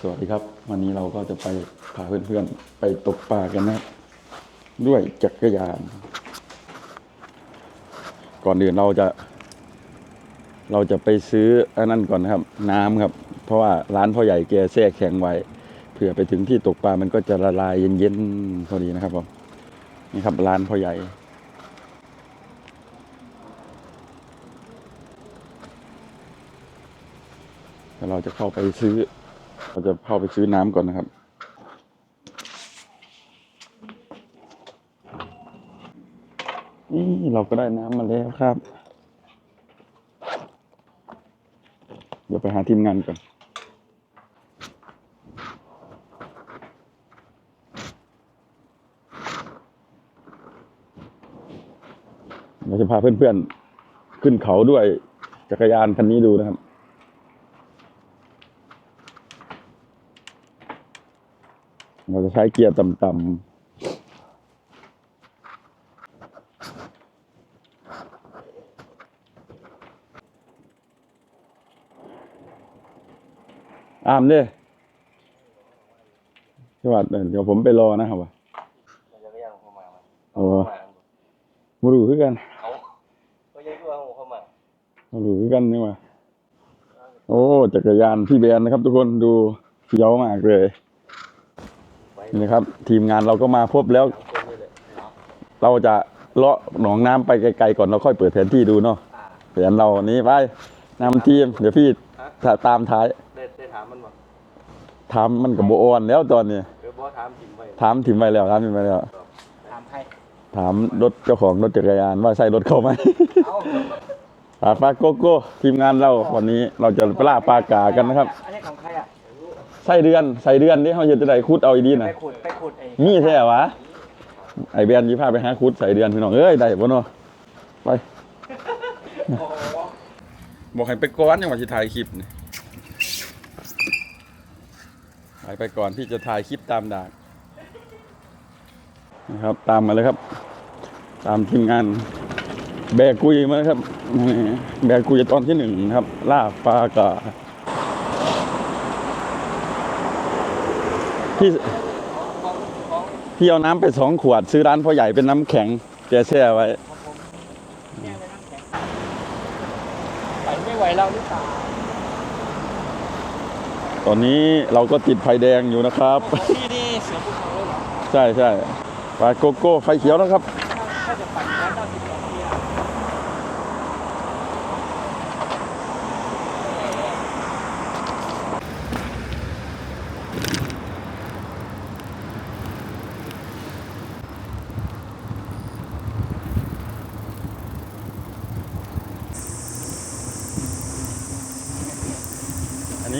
สวัสดีครับ วันนี้เราก็จะไปพาเพื่อนๆ ไปตกปลากันนะด้วยจักรยาน ก่อนอื่นเราจะ เราจะไปซื้ออันนั้นก่อนนะครับ น้ำครับ เพราะว่าร้านพ่อใหญ่แกแช่แข็งไว้เผื่อไปถึงที่ตกปลามันก็จะละลายเย็นๆพอดีนะครับผมนี่ครับร้านพ่อใหญ่เราจะเข้าไปซื้อ เราจะเข้าไปซื้อน้ำก่อนนะครับ นี่เราก็ได้น้ำมาแล้วครับ เดี๋ยวไปหาทีมงานก่อนเราจะพาเพื่อนๆ ขึ้นเขาด้วยจักรยานคันนี้ดูนะครับ เราจะใช้เกียร์ต่ำๆอามเด้สวัสดีเดี๋ยวผมไปรอนะครับว่ามันจะก็ยังเข้ามาไหมโอ้มาดูคือกันเขาก็ยังตัวเขาเข้ามามาดูคือกันนี่ว่าโอ้ จักรยานพี่แบนนะครับทุกคนดูเฟี้ยวมากเลยไว้ นี่นะครับ ทีมงานเราก็มาพบแล้วคนนี่เลยเนาะเราจะเลาะหนองน้ำไปไกลๆก่อนเราค่อยเปิดแผนที่ดูเนาะอ่าแผนเรานี้ไปนำทีม เดี๋ยวพี่ถ้าตามท้ายได้ได้ถามมันบ่ถามมันกับโบออนแล้วตอนนี้เดี๋ยวบอสถามจริงไปถามถิ่มไปแล้วถามถิ่มไปแล้วถามใครถามรถเจ้าของรถจักรยานว่าใช่รถเขาไหมเอ้าอ่าปลาโกโก้ทีมงานเราวันนี้เราจะไปล่าปลากากันนะครับอันนี้ของใครอะ ใส่เดือนใส่เดือนที่เขาจะได้คุดเอาอีดีไปนะขุดไปขุดไอ้มีแท้วะไอแบนยี่พาไปหาคุดใส่เดือนพี่น้องเอ้ยได้บ่เนาะไปโอ้โหบอกให้ไปก่อนยังว่าจะถ่ายคลิปนี่ถ่ายไปก่อนพี่จะถ่ายคลิปตามดากนะครับ ตามมาเลยครับ ตามทีมงาน แบกกุยมาเลยครับนี่แบกกุยตอนที่หนึ่งนะครับล่าปลากาพี่ ของของ พี่เอาน้ำไปสองขวด ซื้อร้านพ่อใหญ่เป็นน้ำแข็งแกแช่ไว้ของผมแม่เลยน้ำแข็งไปไม่ไหวแล้วหรือเปล่าตอนนี้เราก็ติดไฟแดงอยู่นะครับ พี่นี่เสือภูเขาเลยเหรอ ใช่ใช่ไปโกโก้ไฟเขียวแล้วครับ ถ้าจะปั่นร้อยเก้าสิบสองปีอะ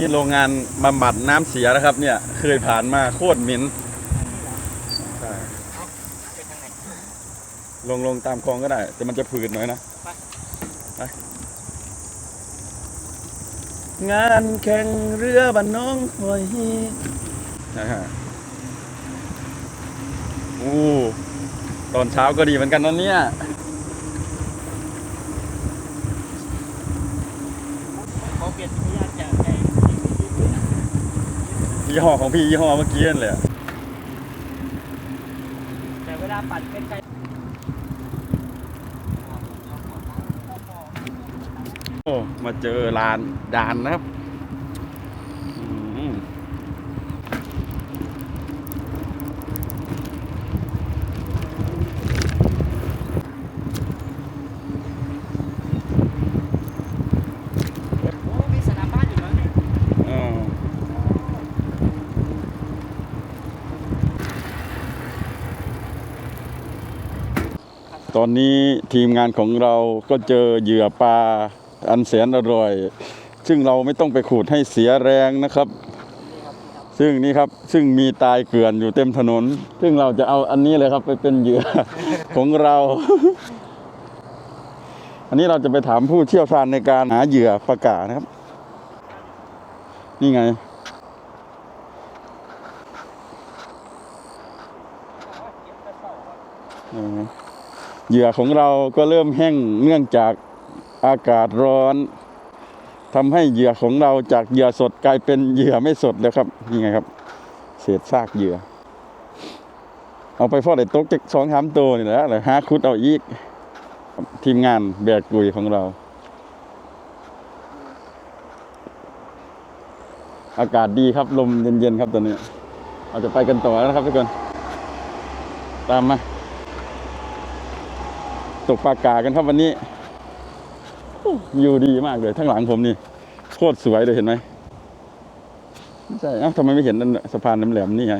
อันนี้โรงงานบำบัดน้ำเสียนะครับ เนี่ยเคยผ่านมาโคตรเหม็นใช่ลงลงตามคลองก็ได้ แต่มันจะผืดหน่อยนะไปงานแข่งเรือบันน้องหอยนะฮะอู้ตอนเช้าก็ดีเหมือนกันนะเนี่ย เขาเปลี่ยนพยานจากไอ้ ยี่ห้อของพี่ยี่ห้อเมื่อกี้นั่นแหละแต่เวลาปั่นใกล้โอ้มาเจอลานด่านนะครับอืมๆโอ้มีสนามบ้านอยู่แล้วเนี่ย อ่า ตอนนี้ทีมงานของเราก็เจอเหยื่อปลาอันแสนอร่อย ซึ่งเราไม่ต้องไปขูดให้เสียแรงนะครับ ซึ่งนี่ครับซึ่งมีตายเกลื่อนอยู่เต็มถนน ซึ่งเราจะเอาอันนี้เลยครับไปเป็นเหยื่อของเรา อันนี้เราจะไปถามผู้เชี่ยวชาญในการหาเหยื่อปลากานะครับ นี่ไง เหยื่อของเราก็เริ่มแห้งเนื่องจากอากาศร้อนทำให้เหยื่อของเราจากเหยื่อสดกลายเป็นเหยื่อไม่สดแล้วครับนี่ไงครับ เศษซากเหยื่อ เอาไปพอได้ตกจากสองสามตัวนี่แหละแล้วหาคุดเอาอีก ทีมงานแบกกุยของเรา อากาศดีครับลมเย็นๆครับตอนนี้ เราจะไปกันต่อแล้วนะครับทุกคน ตามมา ตกปลากากันครับวันนี้อยู่ดีมากเลยทั้งหลังผมนี่โคตรสวยเลยเห็นไหมไม่ใช่เอ้าทำไมไม่เห็นนั่นสะพานแหลมๆนี่ไง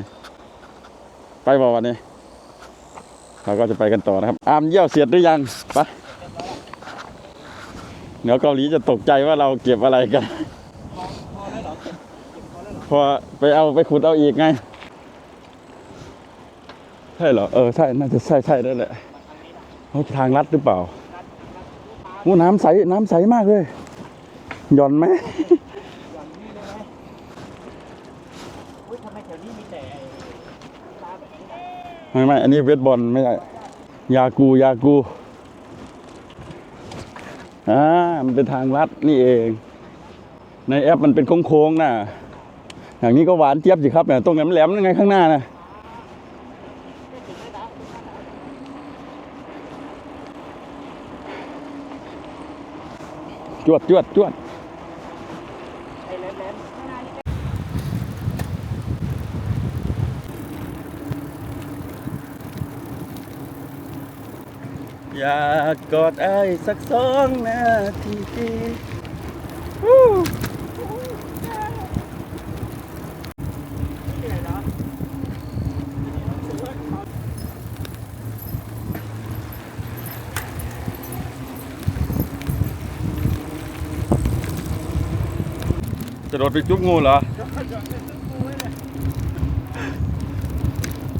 ไปบอกวันนี้เราก็จะไปกันต่อนะครับอามเยี่ยวเสียดหรือยังไปเดี๋ยวเกาหลีจะตกใจว่าเราเก็บอะไรกัน พอไปเอาไปขุดเอาอีกไง ใช่เหรอ เออ ใช่ น่าจะใช่ใช่ได้แหละ เขาทางลัดหรือเปล่าโอ้น้ำใส น้ำใสมากเลย หย่อนไหมไม่ไม่ อันนี้เวทบอลไม่ใช่ ยากูยากู อ่า มันเป็นทางลัดนี่เอง ในแอปมันเป็นโค้งๆน่ะอย่างนี้ก็หวานเจี๊ยบสิครับเนี่ยตรงแหลมๆนั่นไงข้างหน้านะ จวดจวดจวดอยากกอดไอ้สักสองนาที เหนื่อยเหรอะโดดไปจุ๊บงูเหรอ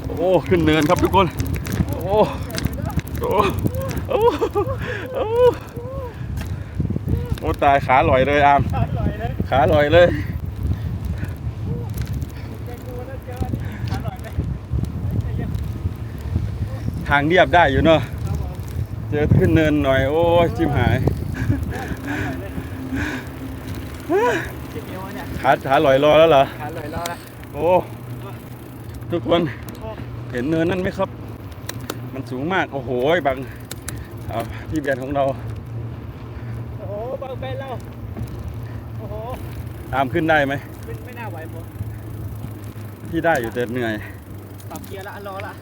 โอ้ ขึ้นเนินครับทุกคน โอ้โอ้โอ้โอ้โอ้ตายขาลอยเลยอามอร่อยเลยขาลอยเลย ทางเรียบได้อยู่เนอะเจอขึ้นเนินหน่อย โอ้ยจิ้มหาย ขาขาลอยรอแล้วเหรออร่อยแล้วนะโอ้ทุกคนเห็นเนินนั่นไหมครับ มันสูงมาก โอ้โหบังเอาพี่เบียนของเรา โอ้โหบางเป็นแล้วโอ้โหตามขึ้นได้ไหมไม่ไม่น่าไหวหมดพี่ได้อยู่แต่เหนื่อยปรับเกียร์ละรอละ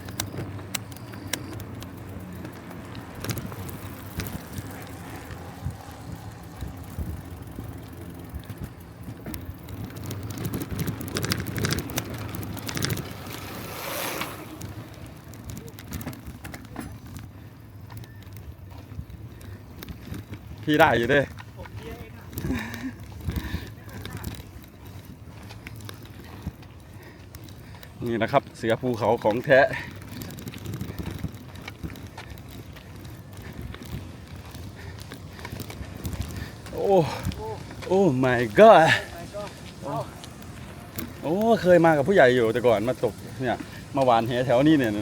พี่ได้อยู่เด้ผมเกียร์เองอะนี่นะครับ เสือภูเขาของแท้โอ้โอ้ my god ไปก็เอาโอ้ เคยมากับผู้ใหญ่อยู่แต่ก่อนมาตกเนี่ยมาหวานแหแถวนี้เนี่ย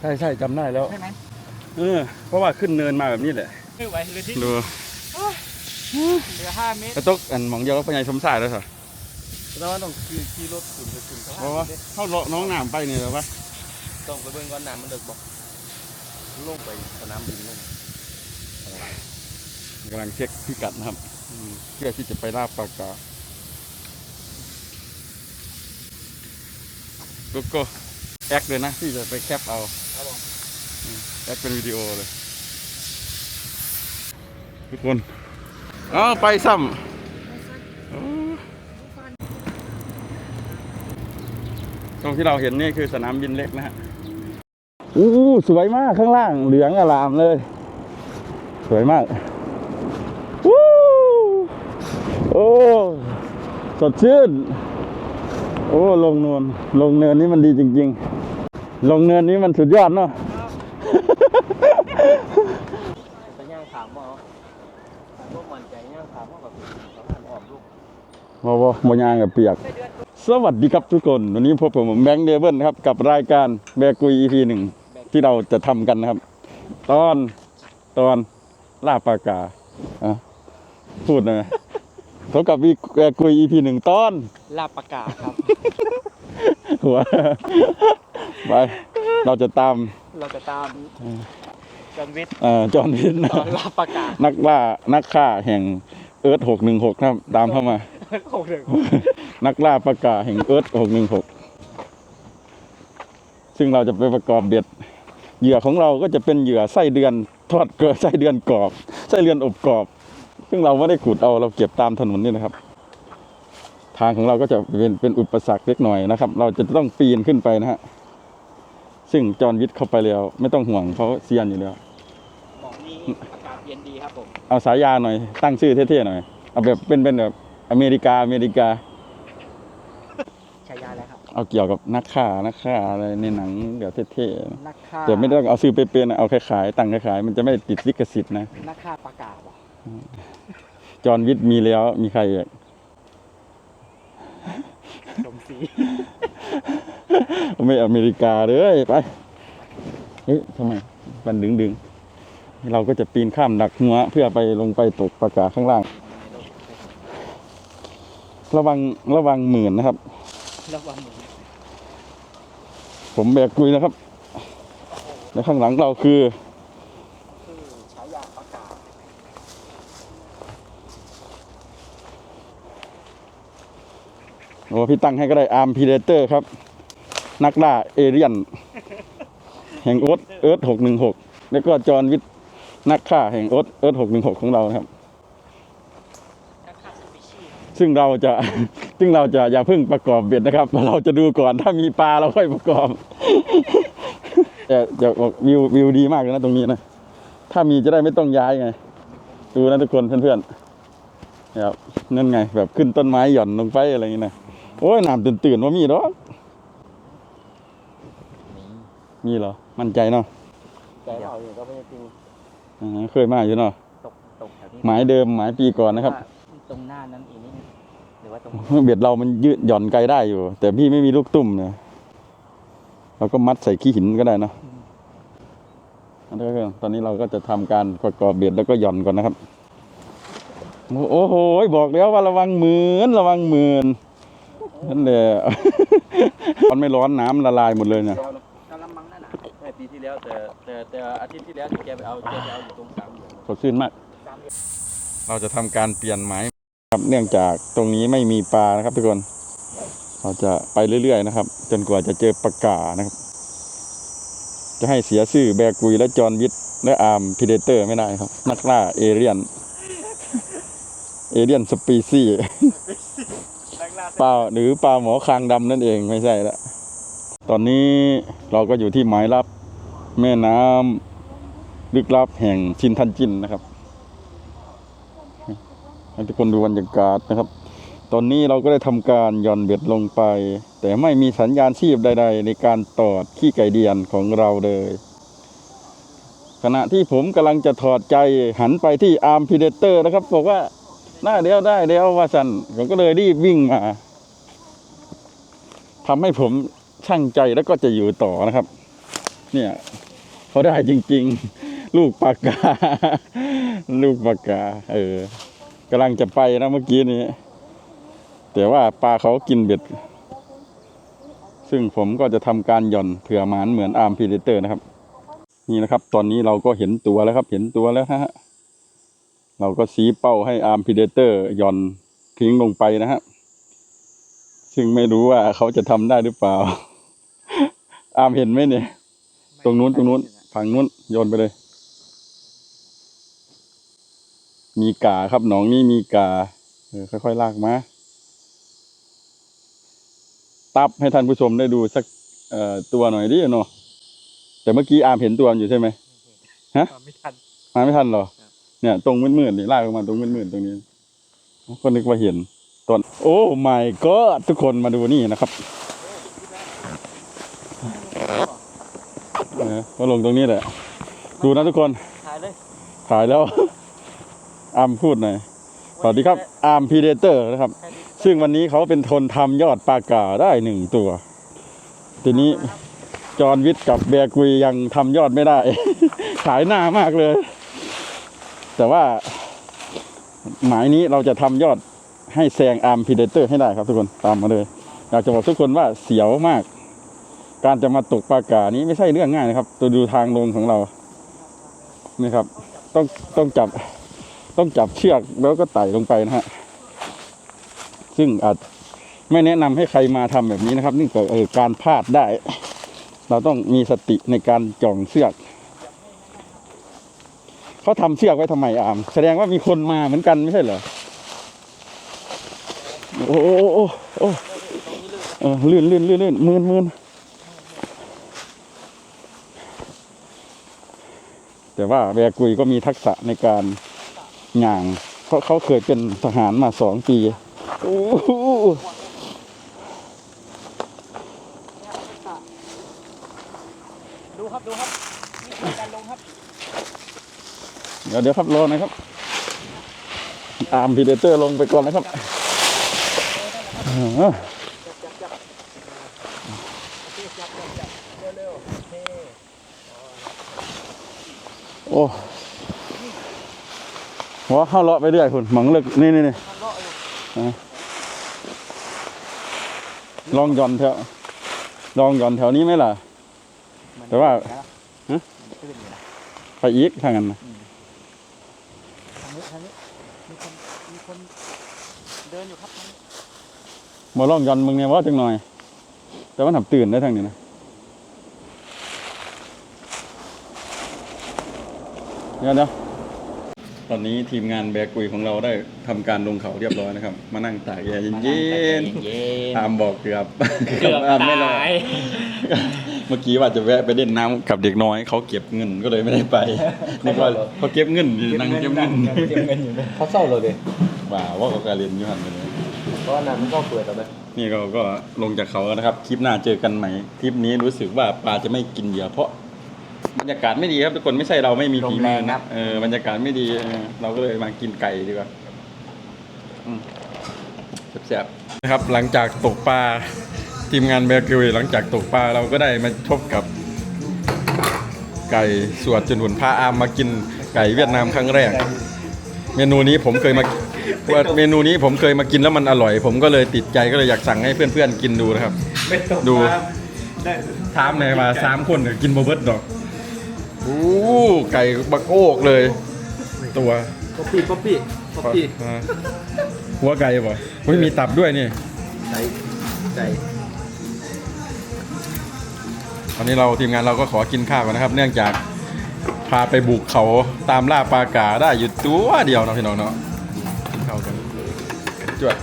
ใช่ใช่จำได้แล้ว ใช่ไหมเออเพราะว่าขึ้นเนินมาแบบนี้แหละ ไม่ไหวเลยที่ดูเหลือห้าเมตรกระตกอันหมองเดียวก็ผู้ใหญ่สมสายแล้วสิแล้วว่าต้องขี่ขี่รถขึ้นไปขึ้นเขาเพราะว่าเข้าเลาะน้องน้ำไปเนี่ยหรอปะต้องไปเบิ่งก่อนน้ำมันเดือดบอกลงไปสนามบินลงกำลังเช็คพิกัดนะครับอืมเพื่อที่จะไปลาบปากกาก็ก็แอคเลยนะที่จะไปแคปเอาครับผมแอคเป็นวิดีโอเลย ทุกคนอ้าไปซ้ำตรงที่เราเห็นนี่คือสนามบินเล็กนะฮะอู้สวยมากข้างล่างเหลืองอลามเลย สวยมากวู้โอ้สดชื่น โอ้ลงนินลงเนินนี้มันดีจริง ๆ ลงเนินนี้มันสุดยอดเนาะ แต่ย่างถามว่าแต่พวกมันใจย่างถามว่าแบบสามารถออกลูก เพราะว่าโมยางกับเปียก สวัสดีครับทุกคน วันนี้พบกับผมแบงค์เดเบิลครับ กับรายการแบกุย EP หนึ่งที่เราจะทำกันนะครับ ตอนตอนล่าปลากาอะพูดหนะเท่ากับวีแกกุย EP หนึ่งตอนลาบประกาศครับ หัวไปเราจะตาม เราจะตามจอห์นวิทย์เอ่อจอห์นวินตอนลาบประกาศนักล่านักฆ่าแห่งเอิร์ธหกหนึ่งหกครับ ตามเข้ามา โอ้โหนักล่าประกาศแห่งเอิร์ธหกหนึ่งหกซึ่งเราจะไปประกอบเบ็ดเหยื่อของเราก็จะเป็นเหยื่อไส้เดือนทอดเกลือไส้เดือนกรอบไส้เดือนอบกรอบ ซึ่งเราไม่ได้ขุดเอาเราเก็บตามถนนนี่นะครับ ทางของเราก็จะเป็นเป็นอุปสรรคเล็กหน่อยนะครับ เราจะต้องปีนขึ้นไปนะฮะซึ่งจอห์นวิทย์เข้าไปแล้ว ไม่ต้องห่วงเขาเซียนอยู่แล้วหมองนี้อากาศเย็นดีครับผมเอาสายยาหน่อยตั้งชื่อเท่ๆหน่อยเอาแบบเป็นเป็นแบบ อเมริกาอเมริกาฉายาอะไรครับ เอาเกี่ยวกับนักฆ่านักฆ่าอะไรในหนังแบบเท่ๆนักฆ่าแต่ไม่ต้องเอาซื้อไปเป็นๆเอาขายๆตั้งขายๆมันจะไม่ติดลิขสิทธิ์นะนักฆ่าประกาศเหรอจอห์นวิทย์มีแล้วมีใครอีกสมศรีไม่อเมริกาเลยไปเฮ้ยทำไมมันดึงดึงๆเราก็จะปีนข้ามดักหัวเพื่อไปลงไปตกปลากาข้างล่าง ระวังระวังหมื่นนะครับ ระวังมือผมแบกกุยนะครับ และข้างหลังเราคือคือฉายาประกาศโอ้พี่ตั้งให้ก็ได้อาร์มพีเดเตอร์ครับ นักล่าเอเรียน แห่งโอ๊ตเอิร์ธหกหนึ่งหกแล้วก็จอห์นวิทย์นักฆ่าแห่งโอ๊ตเอิร์ธหกหนึ่งหกของเรานะครับ นักฆ่าสปีชีส์ครับ ซึ่งเราจะซึ่งเราจะอย่าเพิ่งประกอบเบ็ดนะครับ เราจะดูก่อนถ้ามีปลาเราค่อยประกอบแต่จะบอกวิววิวดีมากเลยนะตรงนี้นะ ถ้ามีจะได้ไม่ต้องย้ายไง ดูนะทุกคนเพื่อนๆนะครับนั่นไง แบบขึ้นต้นไม้หย่อนลงไปอะไรอย่างนี้นะโอ้ยน้ำตื่นๆว่ามีหรอกมีเหรอ มั่นใจเนาะใจเราอยู่ก็ไม่จริงอ่าเคยมาอยู่เนาะตกตกแถวนี้หมายเดิมหมายปีก่อนนะครับว่าตรงหน้านั้นอีกนิดนึงหรือ ว่าตรงเบ็ดเรามันยืดหย่อนไกลได้อยู่ แต่พี่ไม่มีลูกตุ้มเนี่ยเราก็มัดใส่ขี้หินก็ได้เนอะอันนี้ก็ตอนนี้เราก็จะทำการประกอบเบ็ดแล้วก็หย่อนก่อนนะครับ โอ้โหบอกแล้วว่าระวังหมือนระวังหมือนนั่นแหละมันไม่ร้อนน้ำละลายหมดเลยเนี่ยกระมังนั่นน่ะไม่ปีที่แล้วแต่แต่แต่อาทิตย์ที่แล้วที่แกไปเอาแกไปเอาอยู่ตรงสามเหลี่ยมสดชื่นมากสามเหลี่ยมเราจะทำการเปลี่ยนหมาย ครับเนื่องจากตรงนี้ไม่มีปลานะครับ ทุกคน เราจะไปเรื่อยๆนะครับ จนกว่าจะเจอปลากานะครับ จะให้เสียชื่อแบกุยและจอห์นวิทย์และอาร์มพีเดเตอร์ไม่ได้ครับ นักล่าเอเรียน เอเรียนสปีซีนักล่าปลาหรือปลาหมอคางดำนั่นเองไม่ใช่ละตอนนี้เราก็อยู่ที่หมายลับ แม่น้ำลึกลับแห่งชินทันจินนะครับ ให้ทุกคนดูบรรยากาศนะครับ ตอนนี้เราก็ได้ทำการหย่อนเบ็ดลงไป แต่ไม่มีสัญญาณชีพใด ๆ ในการตอดขี้ไก่เดียนของเราเลย ขณะที่ผมกำลังจะถอดใจหันไปที่อาร์มพีเดเตอร์นะครับบอกว่าหน้าเดียวได้แล้วว่าสันผมก็เลยรีบวิ่งมาทำให้ผมช่างใจแล้วก็จะอยู่ต่อนะครับ เนี่ยเขาได้จริง ๆ ลูกปากกา ลูกปากกา เออำลังจะไปนะเมื่อกี้นี้ แต่ว่าปลาเขากินเบ็ด ซึ่งผมก็จะทำการหย่อนเผื่อหมานเหมือนอาร์มพีเดเตอร์นะครับ นี่นะครับ ตอนนี้เราก็เห็นตัวแล้วครับ เห็นตัวแล้วฮะเราก็ชี้เป้าให้อาร์มพีเดเตอร์หย่อนทิ้งลงไปนะฮะซึ่งไม่รู้ว่าเขาจะทำได้หรือเปล่า อาร์มเห็นไหมเนี่ย ตรงนู้นตรงนู้นฝั่งนู้นโยนไปเลย มีกาครับหนองนี้มีกาเออค่อยๆลากมาตับให้ท่านผู้ชมได้ดูสักเอ่อตัวหน่อยดิเนาะแต่เมื่อกี้อาร์มเห็นตัวมันอยู่ใช่ไหมฮะไม่ทันมาไม่ทันเหรอครับเนี่ยตรงมืดๆนี่ลากออกมาตรงมืดๆตรงนี้ก็นึกว่าเห็นตอนโอ้ my god ทุกคนมาดูนี่นะครับเออก็ลงตรงนี้แหละ ดูนะทุกคน ถ่ายเลย ถ่ายแล้ว อาร์มพูดหน่อยสวัสดีครับอาร์มพีเดเตอร์นะครับ ซึ่งวันนี้เขาเป็นทนทำยอดปลากาได้หนึ่งตัว ทีนี้จอห์นวิทย์กับแบร์กุยยังทำยอดไม่ได้ ขายหน้ามากเลย แต่ว่า หมายนี้เราจะทำยอดให้แซงอาร์มพีเดเตอร์ให้ได้ครับทุกคนตามมาเลยอยากจะบอกทุกคนว่าเสียวมาก การจะมาตกปลากานี้ไม่ใช่เรื่องง่ายนะครับ ตัวดูทางลงของเรานี่ครับ ต้องต้องจับ ต้องจับเชือกแล้วก็ไต่ลงไปนะฮะ ซึ่งอาจไม่แนะนำให้ใครมาทำแบบนี้นะครับนี่เกิดเออการพลาดได้ เราต้องมีสติในการจ่องเชือกเขาทำเชือกไว้ทำไมอาม แสดงว่ามีคนมาเหมือนกันไม่ใช่เหรอโอ้โอ้โอ้โอ้เออลื่นลื่นลื่นลื่นมืนมืนแต่ว่าแวกุยก็มีทักษะในการ หย่าง เพราะเขาเคยเป็นทหารมาสองปีโอ้โหดูครับ ดูครับวิธีการลงครับ เดี๋ยวเดี๋ยวครับรอหนะครับ อาร์มพีเดเตอร์ลงไปก่อนนะครับเออจับจับโอเคจับจับจับเร็วๆโอเคโอ้หัวเข้าเลาะไปเรื่อยคุณหมังเลิกนี่นี่นี่ลองย่อนแถวลองย่อนแถวนี้ไหมล่ะ แต่ว่าตื่นไปอีกทางนั้นนะทางนี้ทางนี้มีคนมีคนเดินอยู่ครับทางนี้มาลองย่อนมึงเนี่ยว่าจังหน่อย แต่ว่าทำตื่นได้ทางนี้นะเดี๋ยวเดี๋ยว ตอนนี้ทีมงานแบกกุยของเราได้ทำการลงเขาเรียบร้อยนะครับ มานั่งตากแอร์เย็นๆเย็นอามบอกเกือบเกือบมไม่รอดตายเมื่อกี้ว่าจะแวะไปเล่นน้ำกับเด็กน้อยเขาเก็บเงินก็เลยไม่ได้ไปนึกว่าเขาเก็บเงินอยู่นั่งเก็บเงินเก็บเงินอยู่เลยเขาเศร้าเลยดิว่าว่าเขาการเรียนอยูหันไปเลยเพราะว่าน้ำมันก็เปิดแล้วไหมนี่เราก็ลงจากเขาแล้วนะครับ คลิปหน้าเจอกันใหม่ คลิปนี้รู้สึกว่าปลาจะไม่กินเหยื่อเพราะ บรรยากาศไม่ดีครับทุกคนไม่ใช่เราไม่มีฝีมือนะเออบรรยากาศไม่ดีเออเราก็เลยมากินไก่ดีกว่าอืมแซ่บๆนะครับ หลังจากตกปลาทีมงานแบกิวหลังจากตกปลาเราก็ได้มาพบกับ ไก่สวดจนหุ่นพาอามมากินไก่เวียดนามครั้งแรก เมนูนี้ผมเคยมาว่าเมนูนี้ผมเคยมากินแล้วมันอร่อย ผมก็เลยติดใจก็เลยอยากสั่งให้เพื่อนๆกินดูนะครับ ไม่ตกดูได้ถามเลยมาสามคนเนี่ยกินโบเบิร์ตดอก อู้ไก่บักโอกเลย ตัวป๊อปปี้ป๊อปปี้ป๊อปปี้อ่าหัวไก่บ่เฮ้ยมีตับด้วยนี่ใส่ใส่ตอนนี้เราทีมงานเราก็ขอกินข้าวกันนะครับ เนื่องจากพาไปบุกเขาตามล่าปลากาได้อยู่ตัวเดียวเนาะพี่น้องเนาะกินข้าวกันจวด